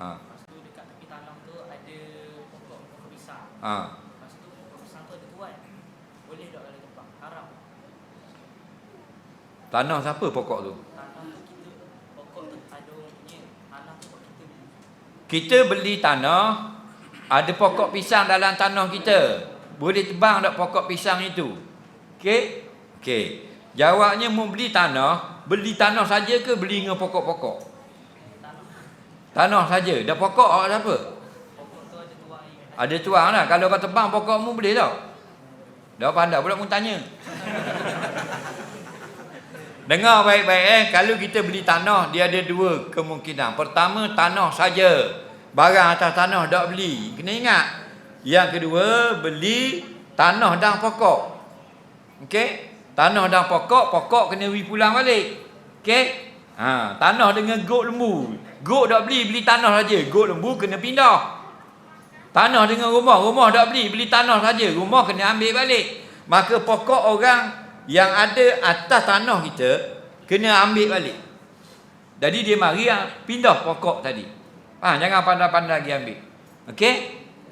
Ha. Lepas tu dekat tepi tanah tu ada pokok-pokok pisang. Ha. Lepas tu pokok pisang tu ada tuan. Boleh tak kalau tebang? Haram. Tanah siapa pokok tu? Tanah tu kita pokok tu ada orang punya. Tanah tu pokok kita beli. Kita beli tanah, ada pokok pisang dalam tanah kita. Boleh tebang tak pokok pisang itu? Okey? Okey. Jawabnya mau beli tanah, beli tanah saja ke beli dengan pokok-pokok? Tanah. Saja. Dah pokok awak ada apa? Pokok tu ada tuang lah. Kalau kau tebang pokokmu boleh tak? Dah pandai pula mu tanya. Dengar baik-baik eh. Kalau kita beli tanah, dia ada dua kemungkinan. Pertama, tanah saja. Barang atas tanah tak beli. Kena ingat. Yang kedua, beli tanah dan pokok. Okey? Tanah dan pokok, pokok kena pulang balik. Okey? Ha, tanah dengan goat lembu. Goat tak beli, beli tanah saja. Goat lembu kena pindah. Tanah dengan rumah, rumah tak beli, beli tanah saja. Rumah kena ambil balik. Maka pokok orang yang ada atas tanah kita kena ambil balik. Jadi dia mari ah, pindah pokok tadi. Ha, jangan pandai-pandai lagi ambil. Okey?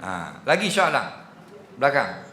Ha, lagi soalan. Belakang.